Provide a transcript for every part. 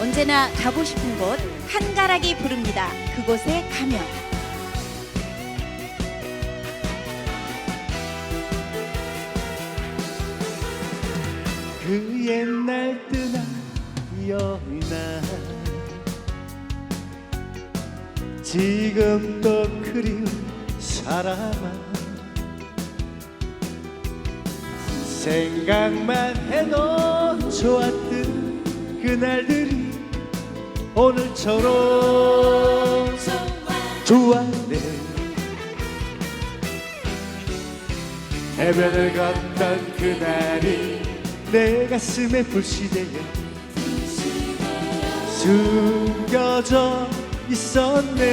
언제나 가고 싶은 곳 한가락이 부릅니다. 그곳에 가면. 그 옛날 뜨나 여나 지금도 그리운 사람아. 생각만 해도 좋았던 그날들이 오늘처럼 좋았네 해변을 걷던 그날이 내 가슴에 불시되어 숨겨져 있었네.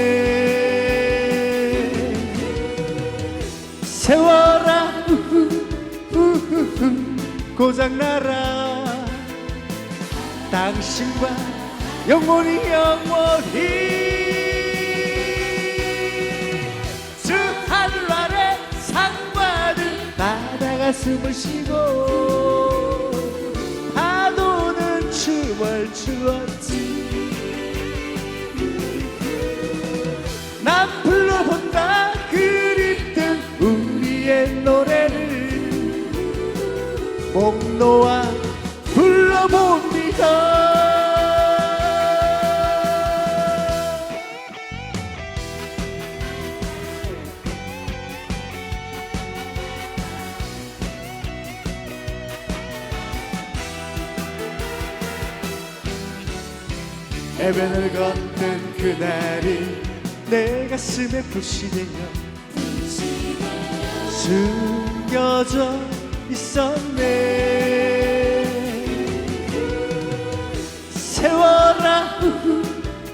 세월아 우후, 우후후, 고장나라. 당신과 영원히 영원히. 저 하늘 아래 상관은 바다가 숨을 쉬고 파도는 춤을 추었지. 난 불러본다 그립던 우리의 노래를 목 놓아 불러봅니다 해변을 걷는 그날이 내 가슴에 불시되어 숨겨져 있었네.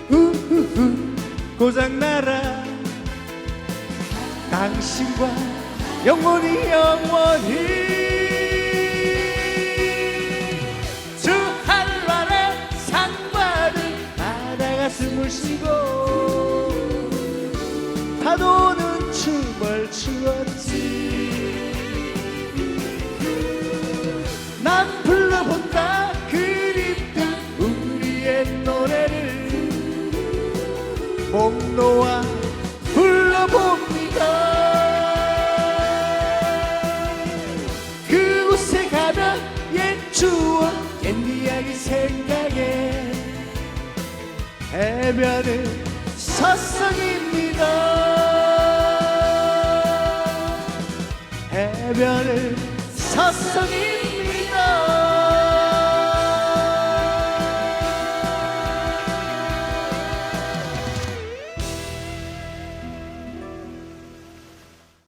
우후후, 고장나라. 당신과 영원히 영원히 파도는 춤을 추었지. 난 불러본다 그립던 우리의 노래를. 목 놓아 불러봅니다. 그곳에 가면 옛 추억 옛 이야기 생각에 해변은 서성입니다 해변은 서성입니다